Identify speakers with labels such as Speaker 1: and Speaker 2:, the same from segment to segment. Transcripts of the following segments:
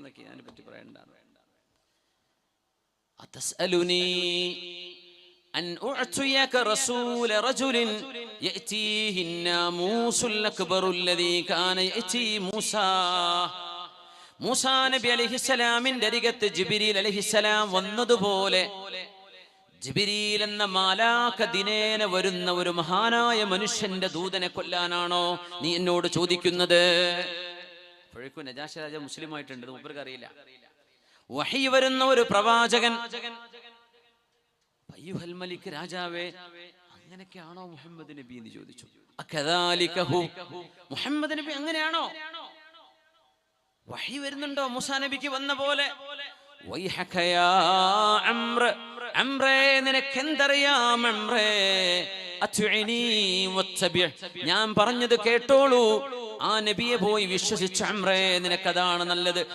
Speaker 1: എന്നൊക്കെ അതിനെ പറ്റി പറയണ്ട أتسألني أن أعطيك رسول رجل يأتيه الناموس الأكبر الذي كان يأتي موسى മൂസാ നബി അലഹിസലാമിന്റെ അരികത്ത് ജിബിരിൽ അലഹിസലാം വന്നതുപോലെ ജിബിരിൽ എന്ന മാലാക്ക ദിനേന വരുന്ന ഒരു മഹാനായ മനുഷ്യന്റെ ദൂതനെ കൊല്ലാനാണോ നീ എന്നോട് ചോദിക്കുന്നത് അപ്പോഴേക്കും നജാഷ രാജ മുസ്ലിം ആയിട്ടുണ്ട് മൂപ്പർക്ക് അറിയില്ല. വഹി വരുന്ന ഒരു പ്രവാചകൻ മലിക് രാജാവേ അങ്ങനെയൊക്കെയാണോ മുഹമ്മദ് നബി എന്ന് ചോദിച്ചു. മുഹമ്മദ് നബി അങ്ങനെയാണോ? വഹി വരുന്നുണ്ടോ മൂസാ നബിക്ക് വന്ന പോലെ? നിനക്കെന്തറിയാം ഞാൻ പറഞ്ഞത് കേട്ടോളൂ. ആ നബിയെ പോയി വിശ്വസിച്ച അമ്രേ നിനക്കതാണ് നല്ലത്.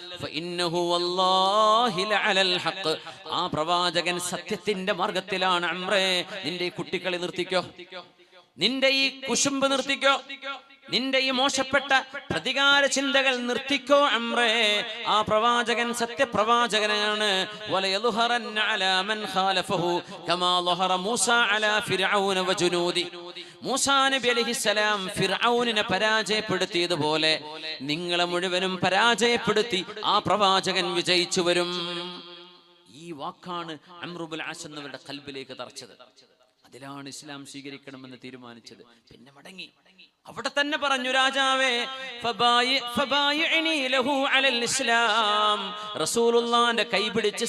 Speaker 1: ആ പ്രവാചകൻ സത്യത്തിന്റെ മാർഗത്തിലാണ്. അമ്രേ നിന്റെ ഈ കുട്ടികളെ നിർത്തിക്കോ. നിന്റെ ഈ കുശുമ്പ് നിർത്തിക്കോ. നിന്റെ ഈ മോശപ്പെട്ട പ്രതികാര ചിന്തകൾ നിർത്തിക്കോ അമ്രേ. ആ പ്രവാചകൻ സത്യപ്രവാചകനാണ്. അലാ മൻ ഖാലഫഹു. കമാ ലഹറ മൂസ ഫിർഔന വജുനൂദി മൂസാ നബി ഫിർഔനിനെ പരാജയപ്പെടുത്തിയതുപോലെ നിങ്ങളെ മുഴുവനും പരാജയപ്പെടുത്തി ആ പ്രവാചകൻ വിജയിച്ചു വരും. ഈ വാക്കാണ് അമ്രുബുൽ ആസ് എന്നവരുടെ കൽബിലേക്ക് തറച്ചത്. അതിലാണ് ഇസ്ലാം സ്വീകരിക്കണമെന്ന് തീരുമാനിച്ചത്. പിന്നെ മടങ്ങി. അവിടെ തന്നെ പറഞ്ഞു രാജാവേ റസൂലുള്ളാന്റെ കൈപിടിച്ച്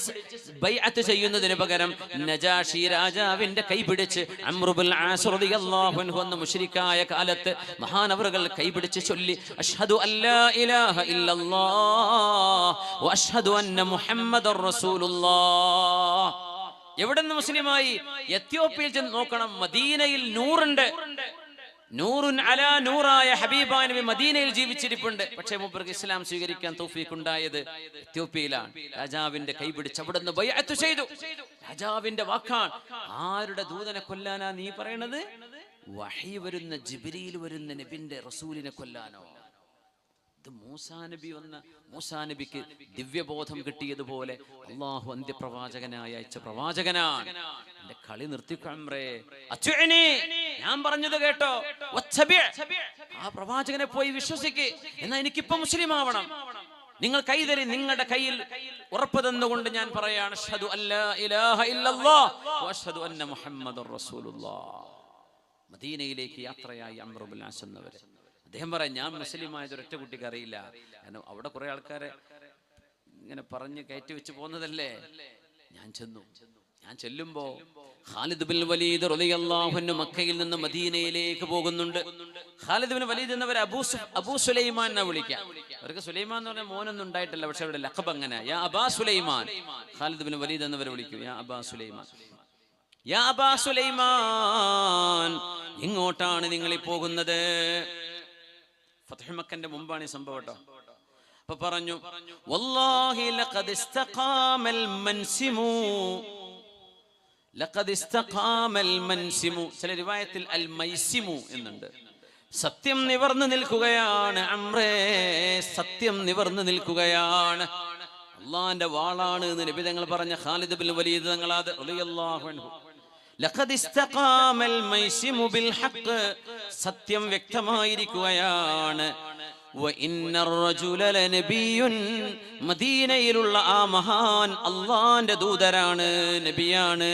Speaker 1: ബൈഅത്ത് ചെയ്യുന്നതിന് പകരം നജാഷി രാജാവിന്റെ കൈപിടിച്ച് അമ്രുബുൽ അൻഹു എന്ന മുശ്രിക്കായ കാലത്ത് മഹാനവറുകൾ കൈപിടിച്ച് ചൊല്ലി അഷ്ഹദു അല്ലാ ഇലാഹ ഇല്ലല്ലാഹ് വഅഷ്ഹദു അന്ന മുഹമ്മദർ റസൂലുള്ളാഹ്. എവിടെ നിന്ന് മുസ്ലിമായി എത്യോപ്യയിൽ ചെന്ന് നോക്കണം? മദീനയിൽ നൂറുണ്ട്. നൂറുൻ അല നൂറായ ഹബീബാ നബി മദീനയിൽ ജീവിച്ചിരിപ്പുണ്ട്. പക്ഷേ മൂപ്പർക്ക് ഇസ്ലാം സ്വീകരിക്കാൻ തൗഫീഖ് ഉണ്ടായത് എത്യോപ്യയിലാണ്. രാജാവിന്റെ കൈപിടിച്ച് അവിടെ നിന്ന് ബൈഅത്ത് ചെയ്തു. രാജാവിന്റെ വാക്കാണ്. ആരുടെ ദൂതനെ കൊല്ലാനാ നീ പറയണത്? വഹി വരുന്ന ജിബിരിയിൽ വരുന്ന നബിന്റെ റസൂലിനെ കൊല്ലാനോ? ഇത് നബി വന്ന മൂസാ നബിക്ക് ദിവ്യബോധം കിട്ടിയതുപോലെ അള്ളാഹു അന്ത്യപ്രവാചകനായ അയച്ച പ്രവാചകനാണ്. എന്റെ കളി നിർത്തിക്കമ്രേ ഞാൻ പറഞ്ഞത് കേട്ടോ. ആ പ്രവാചകനെ പോയി വിശ്വസിക്ക്. എന്നാ എനിക്കിപ്പോ മുസ്ലിം ആവണം നിങ്ങൾ കൈതരി നിങ്ങളുടെ കയ്യിൽ ഉറപ്പ് തന്നുകൊണ്ട് ഞാൻ പറയാണ് മദീനയിലേക്ക് യാത്രയായി അമ്രുബുൽ എന്നവര് അദ്ദേഹം പറയാം ഞാൻ മുസ്ലിം ആയത് ഒരൊറ്റ കുട്ടിക്ക് അറിയില്ല. കാരണം അവിടെ കുറെ ആൾക്കാരെ ഇങ്ങനെ പറഞ്ഞ് കയറ്റി വെച്ച് പോകുന്നതല്ലേ? ഞാൻ ചെന്നു. ഞാൻ ചെല്ലുമ്പോ ഖാലിദ് ബിൻ വലീദ് റളിയല്ലാഹു അൻഹു മക്കയിൽ നിന്ന് മദീനയിലേക്ക് പോകുന്നുണ്ട്. ഖാലിദ് ബിൻ വലീദ് എന്നവർ അബൂ അബൂ സുലൈമാൻ എന്നാ വിളിക്കാം. അവർക്ക് സുലൈമാൻ എന്ന് പറഞ്ഞ മോനൊന്നും ഉണ്ടായിട്ടില്ല പക്ഷെ അവിടെ ലഖബ് അങ്ങനെ. യാ അബാ സുലൈമാൻ. ഖാലിദ് ബിൻ വലീദ് എന്നവരെ വിളിക്കും. യാ അബാ സുലൈമാൻ. യാ അബാ സുലൈമാൻ ഇങ്ങോട്ടാണ് നിങ്ങൾ പോകുന്നത് ഫത്ഹ് മക്കന്റെ മുമ്പാണ് ഈ സംഭവം കേട്ടോ. അപ്പൊ പറഞ്ഞു ചില രൂപായത്തിൽ അൽ മൈസിമു എന്നുണ്ട്. സത്യം നിവർന്നു നിൽക്കുകയാണ് അമ്രേ സത്യം നിവർന്നു നിൽക്കുകയാണ്. അള്ളാന്റെ വാളാണ് എന്ന് നബി തങ്ങൾ പറഞ്ഞ ഖാലിദ് ബിൻ വലീദ് തങ്ങളാത് റളിയല്ലാഹു സത്യം വ്യക്തമായിരിക്കുകയാണ്. മദീനയിലുള്ള ആ മഹാൻ അള്ളാന്റെ ദൂതരാണ് നബിയാണ്.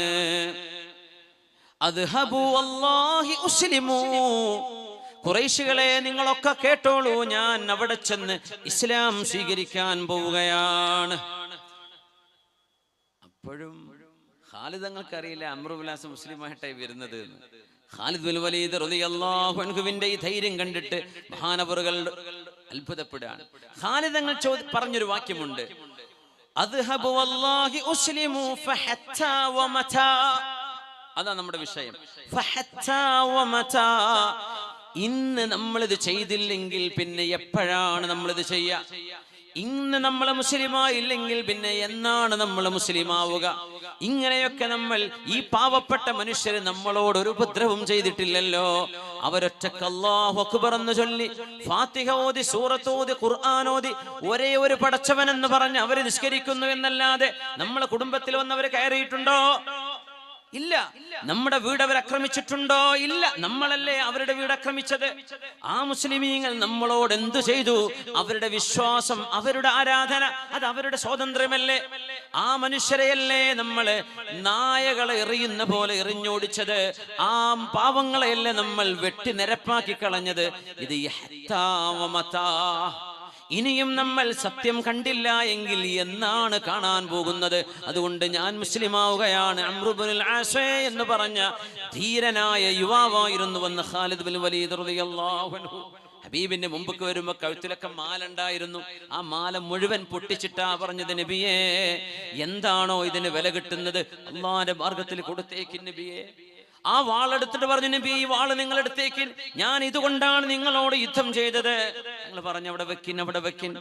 Speaker 1: കുറേശികളെ നിങ്ങളൊക്കെ കേട്ടോളൂ ഞാൻ അവിടെ ചെന്ന് ഇസ്ലാം സ്വീകരിക്കാൻ പോവുകയാണ്. അപ്പോഴും ഖാലിദ് തങ്ങൾക്കറിയില്ല അമ്രുവിലാസ് മുസ്ലിമായിട്ടായി വരുന്നത് എന്ന്. ഖാലിദ് ബിൻ വലീദ് ഈ ധൈര്യം കണ്ടിട്ട് മഹാനവറുകൾ അത്ഭുതപ്പെടുകയാണ്. ഖാലിദ് തങ്ങൾ ചോദി പറഞ്ഞൊരു വാക്യമുണ്ട്. വല്ലാഹി ഉസ്ലിമു ഫഹത്താ വമതാ. അതാ നമ്മുടെ വിഷയം. ഇന്ന് നമ്മളിത് ചെയ്തില്ലെങ്കിൽ പിന്നെ എപ്പോഴാണ് നമ്മളിത് ചെയ്യുക ഇന്ന് നമ്മൾ മുസ്ലിമായില്ലെങ്കിൽ പിന്നെ എന്നാണ് നമ്മൾ മുസ്ലിം ആവുക ഇങ്ങനെയൊക്കെ നമ്മൾ ഈ പാവപ്പെട്ട മനുഷ്യരെ നമ്മളോട് ഒരു ഉപദ്രവം ചെയ്തിട്ടില്ലല്ലോ. അവരൊറ്റക്ക് അല്ലാഹു അക്ബർ എന്ന് ചൊല്ലി ഫാത്തിഹ ഓതി സൂറത്ത് ഓതി ഖുർആൻ ഓതി ഒരേ ഒരു പടച്ചവൻ എന്ന് പറഞ്ഞ് അവർ നിഷ്കരിക്കുന്നു എന്നല്ലാതെ നമ്മളെ കുടുംബത്തിൽ വന്നവര് കയറിയിട്ടുണ്ടോ? ഇല്ല. നമ്മുടെ വീട് അവർ ആക്രമിച്ചിട്ടുണ്ടോ? ഇല്ല. നമ്മളല്ലേ അവരുടെ വീട് ആക്രമിച്ചത്? ആ മുസ്ലിമീങ്ങൾ നമ്മളോട് എന്തു ചെയ്തു? അവരുടെ വിശ്വാസം അവരുടെ ആരാധന അത് അവരുടെ സ്വാതന്ത്ര്യമല്ലേ? ആ മനുഷ്യരെയല്ലേ നമ്മൾ നായകളെ എറിയുന്ന പോലെ എറിഞ്ഞോടിച്ചത്? ആ പാവങ്ങളെയല്ലേ നമ്മൾ വെട്ടി നിരപ്പാക്കി കളഞ്ഞത്? ഇത്. ഇനിയും നമ്മൾ സത്യം കണ്ടില്ല എങ്കിൽ എന്നാണ് കാണാൻ പോകുന്നത്? അതുകൊണ്ട് ഞാൻ മുസ്ലിം ആവുകയാണ് അമ്രുബുൽ ആശേ എന്ന് പറഞ്ഞ ധീരനായ യുവാവായിരുന്നു വന്ന് ഖാലിദ് ബിൻ വലീദ് റളിയല്ലാഹു ഹബീബിന്റെ മുമ്പൊക്കെ വരുമ്പോ കഴുത്തിലൊക്കെ മാല ഉണ്ടായിരുന്നു ആ മാല മുഴുവൻ പൊട്ടിച്ചിട്ടാ പറഞ്ഞത് നബിയേ എന്താണോ ഇതിന് വില കിട്ടുന്നത്? അള്ളാന്റെ മാർഗത്തിൽ കൊടുത്തേക്ക് നബിയേ. ആ വാളെടുത്തിട്ട് പറഞ്ഞു നബി ഈ വാൾ നിങ്ങൾ എടുത്തേക്കിൻ ഞാൻ ഇതുകൊണ്ടാണ് നിങ്ങളോട് യുദ്ധം ചെയ്തത്. നിങ്ങൾ പറഞ്ഞു അവിടെ വെക്കിൻ അവിടെ വെക്കിൻ.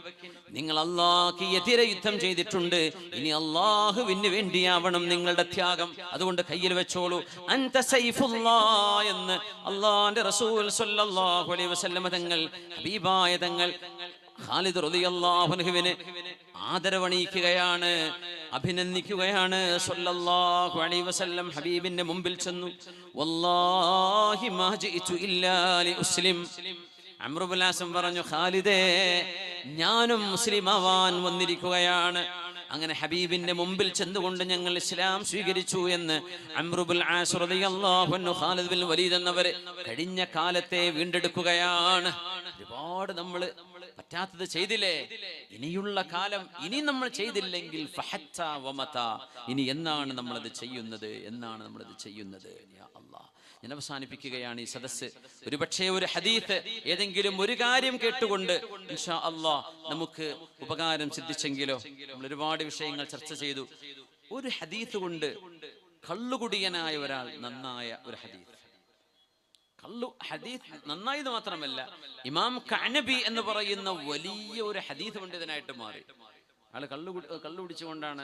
Speaker 1: നിങ്ങൾ അള്ളാഹ് എതിരെ യുദ്ധം ചെയ്തിട്ടുണ്ട്. ഇനി അള്ളാഹുവിന് വേണ്ടിയാവണം നിങ്ങളുടെ ത്യാഗം. അതുകൊണ്ട് കയ്യിൽ വെച്ചോളൂ. അൻത സൈഫുല്ലാ എന്ന് അള്ളാന്റെ റസൂൽ സല്ലല്ലാഹു അലൈഹി വസല്ലമ തങ്ങൾ ഹബീബായ തങ്ങൾ ഖാലിദ് റളിയല്ലാഹു അൻഹുവിനെ ആദരവണിയിക്കുകയാണ്. അഭിനന്ദിക്കുകയാണ്. സല്ലല്ലാഹു അലൈഹി വസല്ലം ഹബീബിന്റെ മുമ്പിൽ ചെന്നു. വല്ലാഹി മാ ഇല്ലാ പറഞ്ഞു ഖാലിദേ ഞാനും മുസ്ലിം ആവാൻ വന്നിരിക്കുകയാണ്. അങ്ങനെ ഹബീബിന്റെ മുമ്പിൽ ചെന്നുകൊണ്ട് ഞങ്ങൾ ഇസ്ലാം സ്വീകരിച്ചു എന്ന് അമ്രുബുൽ വലീദ് കഴിഞ്ഞ കാലത്തെ വീണ്ടെടുക്കുകയാണ്. ഒരുപാട് നമ്മൾ പറ്റാത്തത് ചെയ്തില്ലേ? ഇനിയുള്ള കാലം ഇനി നമ്മൾ ചെയ്തില്ലെങ്കിൽ. ഇനി എന്നാണ് നമ്മളത് ചെയ്യുന്നത്? എന്നാണ് നമ്മളത് ചെയ്യുന്നത്? ഞാൻ അവസാനിപ്പിക്കുകയാണ് ഈ സദസ്സ്. ഒരുപക്ഷേ ഒരു ഹദീത്ത് ഏതെങ്കിലും ഒരു കാര്യം കേട്ടുകൊണ്ട് അല്ലാ നമുക്ക് ഉപകാരം സിദ്ധിച്ചെങ്കിലോ നമ്മൾ ഒരുപാട് വിഷയങ്ങൾ ചർച്ച ചെയ്തു. ഒരു ഹദീത്ത് കൊണ്ട് കള്ളുകുടിയനായ ഒരാൾ നന്നായ ഒരു ഹദീത്ത്. കള്ളു ഹദീസ് നന്നായത് മാത്രമല്ല ഇമാം കനബി എന്ന് പറയുന്ന വലിയ ഒരു ഹദീസ് പണ്ഡിതനായിട്ട് മാറി. ആൾ കള്ളു കള്ളു കുടിച്ചുകൊണ്ടാണ്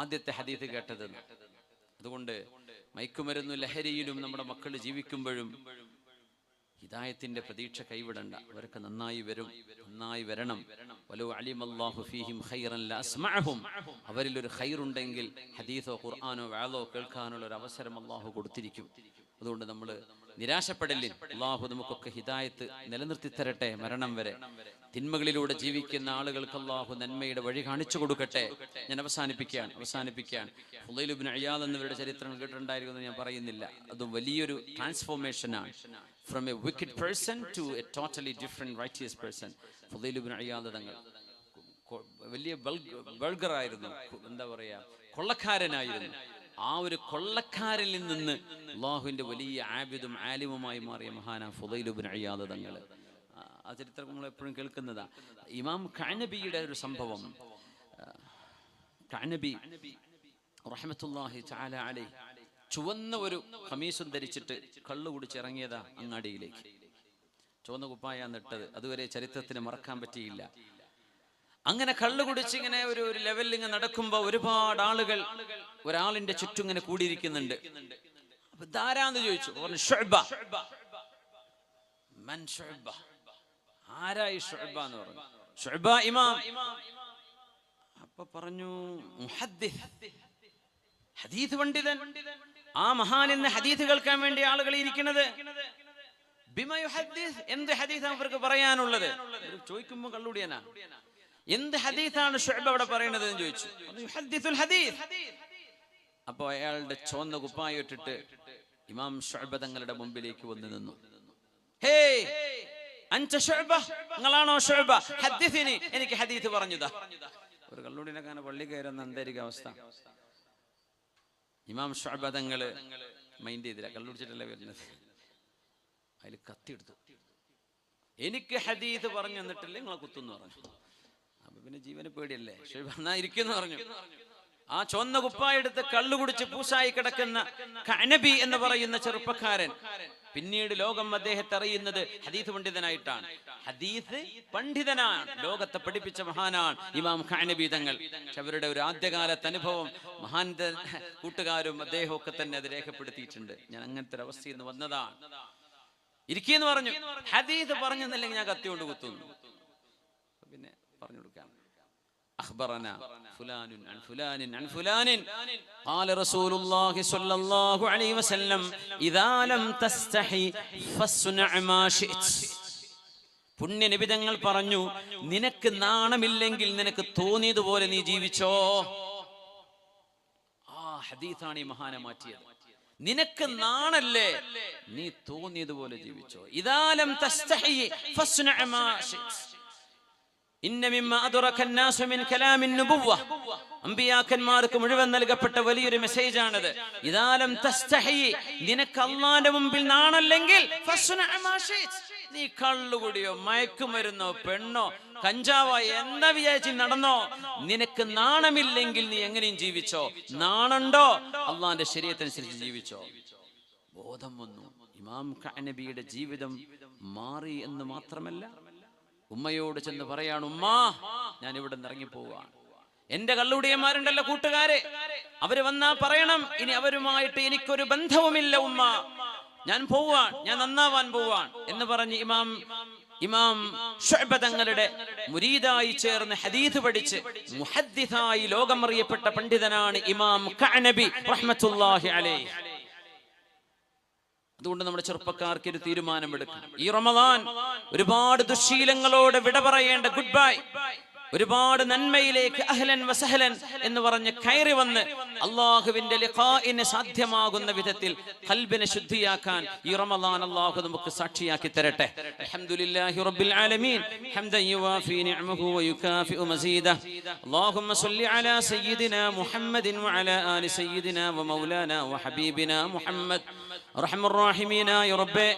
Speaker 1: ആദ്യത്തെ ഹദീസ് കേട്ടത്. അതുകൊണ്ട് മയക്കുമരുന്നു ലഹരിയിലും നമ്മുടെ മക്കൾ ജീവിക്കുമ്പോഴും ഹിദായത്തിന്റെ പ്രതീക്ഷ കൈവിടണ്ട. അവരൊക്കെ നന്നായി വരും നന്നായി വരണം. വലോ അലിമല്ലാഹു ഫീഹിം ഖൈറൻ ലഅസ്മഅഹും അവരിൽ ഒരു ഖൈറുണ്ടെങ്കിൽ ഹദീസോ ഖുർആനോ വാളോ കേൾക്കാനുള്ള ഒരു അവസരം അള്ളാഹു കൊടുത്തിരിക്കും. അതുകൊണ്ട് നമ്മൾ നിരാശപ്പെടലിൽ അള്ളാഹു നമുക്കൊക്കെ ഹിതായത്ത് നിലനിർത്തി തരട്ടെ മരണം വരെ. തിന്മകളിലൂടെ ജീവിക്കുന്ന ആളുകൾക്ക് അള്ളാഹു നന്മയുടെ വഴി കാണിച്ചു കൊടുക്കട്ടെ. ഞാൻ അവസാനിപ്പിക്കുകയാണ് അവസാനിപ്പിക്കുകയാണ്. ഹുദൈലുബിൻ അയ്യാദ് എന്നിവരുടെ ചരിത്രം കേട്ടിട്ടുണ്ടായിരിക്കുമെന്ന് ഞാൻ പറയുന്നില്ല. അത് വലിയൊരു ട്രാൻസ്ഫോർമേഷനാണ് from a wicked person to a totally different righteous person Fudail bin Iyad തങ്ങൾ വലിയ ബൾഗറായിരുന്നു. എന്താ പറയാ? കൊള്ളക്കാരനായിരുന്നു. ആ ഒരു കൊള്ളക്കാരിൽ നിന്ന് അള്ളാഹുവിന്റെ വലിയ ആബിദും ആലിമുമായി മാറിയ മഹാന ഫുദൈലുബിൻ അയ്യാദ് തങ്ങൾ ആ ചരിത്രം നമ്മൾ എപ്പോഴും കേൾക്കുന്നതാ. ഇമാം കാനബിയുടെ ഒരു സംഭവം കാനബി റഹമത്തുല്ലാഹി തആല അലൈഹി ചുവന്ന ഒരു കമീസും ധരിച്ചിട്ട് കള്ളു കുടിച്ചിറങ്ങിയതാ അങ്ങാടിയിലേക്ക്. ചുവന്ന കുപ്പായ നിട്ടത് അതുവരെ ചരിത്രത്തിന് മറക്കാൻ പറ്റിയില്ല. അങ്ങനെ കള്ളു കുടിച്ച് ഇങ്ങനെ ഒരു ഒരു ലെവലിൽ ഇങ്ങനെ നടക്കുമ്പോ ഒരുപാട് ആളുകൾ ഒരാളിന്റെ ചുറ്റും ഇങ്ങനെ കൂടിയിരിക്കുന്നുണ്ട്. അപ്പൊ ചോദിച്ചു? പറഞ്ഞു. മൻ? ആരായി എന്ന് പറഞ്ഞു? ഇമാം. അപ്പൊ പറഞ്ഞു ഹദീസ് പണ്ഡിതൻ. ആ മഹാനിന്ന് ഹദീസ് കേൾക്കാൻ വേണ്ടി ആളുകൾ ഇരിക്കുന്നത്? എന്ത് ഹദീസ് അവർക്ക് പറയാനുള്ളത്? ചോദിക്കുമ്പോൾ ചോദിക്കുമ്പോ കള്ളുടിയനാ എന്ത് ഹദീസാണ് ഷുഹബ് അവിടെ പറയുന്നത് എന്ന് ചോദിച്ചു. ഹദീസ്." അപ്പൊ അയാളുടെ ചുവന്ന കുപ്പായ ഇട്ടിട്ട് ഇമാം ഷുഹബ തങ്ങളുടെ മുമ്പിലേക്ക് വന്നു നിന്നു. ഹേ അഞ്ച ഷുഹബ നിങ്ങളാണോ ഷുഹബ ഹദീസിനി എനിക്ക് ഹദീസ് പറഞ്ഞുതാ. ഒരു കള്ളുടിനെ കാണാൻ പള്ളി കയറുന്ന അന്തരിക അവസ്ഥ? ഇമാം ഷുഹബ തങ്ങൾ മൈൻഡ് ചെയ്തില്ല. കള്ളുടിച്ചിട്ടല്ലേ വരുന്നത്? അതിൽ കത്തിയെടുത്തു എനിക്ക് ഹദീസ് പറഞ്ഞു തന്നിട്ടില്ല നിങ്ങളെ കുത്തുന്നു പറഞ്ഞു. അപ്പൊ പിന്നെ ജീവന് പേടിയല്ലേ? എന്നാ ഇരിക്കുന്നു പറഞ്ഞു. ആ ചുവന്ന കുപ്പായെടുത്ത് കള്ളു കുടിച്ച് പൂശായി കിടക്കുന്ന കനബി എന്ന് പറയുന്ന ചെറുപ്പക്കാരൻ. പിന്നീട് ലോകം അദ്ദേഹത്തെ അറിയുന്നത് ഹദീസ് പണ്ഡിതനായിട്ടാണ്. ഹദീസ് പണ്ഡിതനാണ്. ലോകത്തെ പഠിപ്പിച്ച മഹാനാണ് ഇമാം ഖാനബി തങ്ങൾ. പക്ഷെ അവരുടെ ഒരു ആദ്യകാലത്തെ അനുഭവം മഹാൻ കൂട്ടുകാരും അദ്ദേഹവും ഒക്കെ തന്നെ അത് രേഖപ്പെടുത്തിയിട്ടുണ്ട്. ഞാൻ അങ്ങനത്തെ ഒരു അവസ്ഥയിൽ നിന്ന് വന്നതാണ്. ഇരിക്കുന്നു പറഞ്ഞു. ഹദീസ് പറഞ്ഞെന്നില്ലെങ്കിൽ ഞാൻ കത്തിയോണ്ട് കുത്തുന്നു. പറഞ്ഞു കൊടുക്കാം أخبرنا فلان عن فلان عن فلان قال رسول الله صلى الله عليه وسلم إذا لم تستحي فاصنع ما شئت പുണ്യനിബിതങ്ങൾ പറഞ്ഞു നിനക്ക് നാണമില്ലെങ്കിൽ നിനക്ക് തോന്നിയതുപോലെ നീ ജീവിച്ചോ ആ ഹദീസാണ് ഈ മഹാനെ മാറ്റിയത് നിനക്ക് നാണല്ലേ നീ തോന്നിയതുപോലെ ജീവിച്ചോ ഇതാലം തസ്തഹി ഫസ്നഅ മാ ശിഅ്ത അമ്പിയാക്കന്മാർക്ക് മുഴുവൻ നൽകപ്പെട്ട വലിയൊരു മെസ്സേജ് ആണത് ഇതാലം നിനക്ക് അള്ളാന്റെ മുമ്പിൽ നാണല്ലെങ്കിൽ നീ കള്ളുകുടിയോ മയക്കുമരുന്നോ പെണ്ണോ കഞ്ചാവോ എന്താ വിചാരിച്ച് നടന്നോ? നിനക്ക് നാണമില്ലെങ്കിൽ നീ എങ്ങനെയും ജീവിച്ചോ? നാണുണ്ടോ? അള്ളാന്റെ ശരീരത്തിനനുസരിച്ച് ജീവിച്ചോ? ബോധം വന്നു. ഇമാം നബിയുടെ ജീവിതം മാറി എന്ന് മാത്രമല്ല ഉമ്മയോട് ചെന്ന് പറയാണ് ഉമ്മ ഞാൻ ഇവിടെ നിന്ന് ഇറങ്ങി പോവാണ് എന്റെ കള്ളുടിയന്മാരുണ്ടല്ലോ കൂട്ടുകാരെ. അവർ വന്നാ പറയണം ഇനി അവരുമായിട്ട് എനിക്കൊരു ബന്ധവുമില്ല ഉമ്മ. ഞാൻ പോവാൻ ഞാൻ നന്നാവാൻ പോവാൻ എന്ന് പറഞ്ഞ് ഇമാം ഇമാം ഷുഅബ തങ്ങളുടെ മുരീദായി ചേർന്ന് ഹദീദ് പഠിച്ച് മുഹദ്ദിസായി ലോകമറിയപ്പെട്ട പണ്ഡിതനാണ് ഇമാം കഅനബി റഹ്മത്തുള്ളാഹി അലൈഹി. അതുകൊണ്ട് നമ്മുടെ ചെറുപ്പക്കാർക്ക് ഒരു തീരുമാനമെടുക്കണം ഈ റമദാൻ ഒരുപാട് ദുശീലങ്ങളോട് വിട പറയേണ്ട ഗുഡ് ബൈ ഒരുപാട് നന്മയിലേക്ക് അഹ്ലൻ വസഹലൻ എന്ന് പറഞ്ഞ് കയറി വന്ന് അള്ളാഹുവിന്റെ ലിഖാഇന് സാധ്യമാകുന്ന വിധത്തിൽ ഖൽബിനെ ശുദ്ധിയാക്കാൻ ഈ റമദാൻ അള്ളാഹു നമുക്ക് സാക്ഷിയാക്കി തരട്ടെ അൽഹംദുലില്ലാഹി റബ്ബിൽ ആലമീൻ ഹംദൻ യുവാഫി നിഅമഹു വയുകാഫിഉ മസീദ اللهم صل على سيدنا محمد وعلى آل سيدنا ومولانا وحبيبنا محمد أرحم الراحمين يا رب